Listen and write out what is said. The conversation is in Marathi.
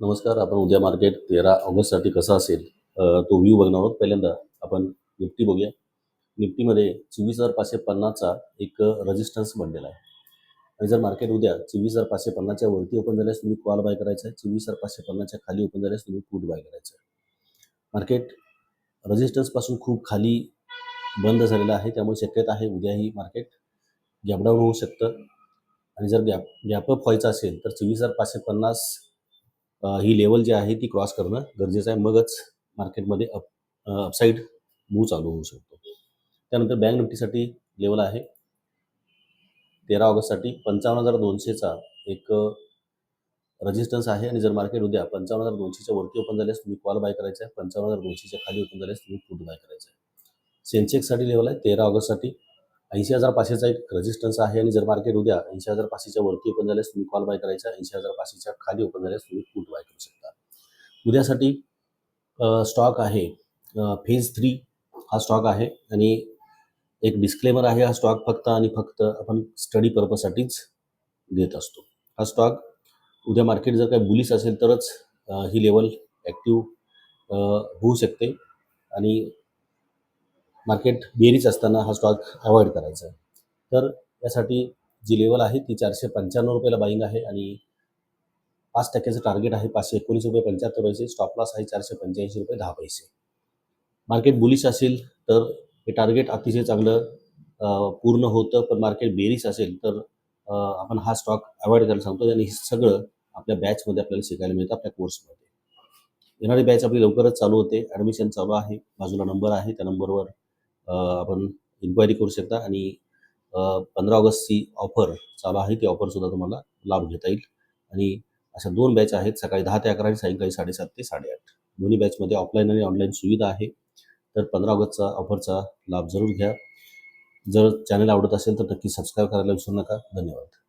नमस्कार आपण उद्या मार्केट तेरा ऑगस्टसाठी कसा असेल तो व्ह्यू बघणार आहोत. पहिल्यांदा आपण निफ्टी बघूया. निफ्टीमध्ये चोवीस हजार पाचशे पन्नासचा एक रजिस्टन्स बनलेला आहे. आणि जर मार्केट उद्या चोवीस हजार पाचशे पन्नासच्या वरती ओपन झाल्यास तुम्ही कॉल बाय करायचा आहे. चोवीस हजार पाचशे पन्नासच्या खाली ओपन झाल्यास तुम्ही पुट बाय करायचं आहे. मार्केट रजिस्टन्सपासून खूप खाली बंद झालेलं आहे. त्यामुळे शक्यता आहे उद्याही मार्केट गॅपडाऊन होऊ शकतं. आणि जर गॅप गॅपअप व्हायचं असेल तर चोवीस हजार पाचशे पन्नास ही लेवल जी आहे ती क्रॉस करणं गरजेचं आहे. मगच मार्केटमध्ये अप अपसाईड मूव चालू होऊ शकतो. त्यानंतर बँक निफ्टीसाठी लेवल आहे. तेरा ऑगस्टसाठी पंचावन्न हजार दोनशेचा एक रजिस्टन्स आहे. आणि जर मार्केट उद्या पंचावन्न हजार दोनशेच्या वरती ओपन झाल्यास तुम्ही कॉल बाय करायचा आहे. पंचावन्न हजार दोनशेच्या खाली ओपन झाल्यास तुम्ही फूट बाय करायचं आहे. सेन्सेक्ससाठी लेवल आहे. तेरा ऑगस्टसाठी ऐंशी हजार पाचशेचा एक रेजिस्टन्स आहे आणि जर मार्केट उद्या ऐंशी हजार पाचशेच्या वरती ओपन झाल्यास तुम्ही कॉल बाय करायचा. ऐंशी हजार पाचशेच्या खाली ओपन झाल्यास तुम्ही पुट बाय करू शकता. उद्यासाठी स्टॉक आहे. फेज थ्री हा स्टॉक आहे आणि एक डिस्क्लेमर आहे हा स्टॉक फक्त आणि फक्त आपण स्टडी पर्पजसाठीच देत असतो. हा स्टॉक उद्या मार्केट जर काही बुलिश असेल तरच ही लेवल ॲक्टिव्ह होऊ शकते आणि मार्केट बेरीज असताना हा स्टॉक अवॉइड करायचा. आहे तर यासाठी जी लेवल आहे ती चारशे पंच्याण्णव रुपयाला बाईंग आहे आणि पाच टक्क्याचं टार्गेट आहे पाचशे एकोणीस रुपये पंच्याहत्तर पैसे. स्टॉप लॉस आहे चारशे पंच्याऐंशी रुपये दहा पैसे. मार्केट बुलिश असेल तर हे टार्गेट अतिशय चांगलं पूर्ण होतं. पण मार्केट बेरीज असेल तर आपण हा स्टॉक अवॉइड करायला सांगतो. आणि हे सगळं आपल्या बॅचमध्ये आपल्याला शिकायला मिळतं आपल्या कोर्समध्ये येणारी बॅच आपली लवकरच चालू होते. ॲडमिशन चालू आहे. बाजूला नंबर आहे. त्या नंबरवर आपण इन्क्वायरी करू शकता आणि पंधरा ऑगस्टची ऑफर चालू आहे. ती ऑफरसुद्धा तुम्हाला लाभ घेता येईल. आणि अशा दोन बॅच आहेत. सकाळी दहा ते अकरा आणि सायंकाळी साडेसात ते साडेआठ. दोन्ही बॅचमध्ये ऑफलाईन आणि ऑनलाईन सुविधा आहे. तर पंधरा ऑगस्टचा ऑफरचा लाभ जरूर घ्या. जर चॅनल आवडत असेल तर नक्की सबस्क्राईब करायला विसरू नका. धन्यवाद.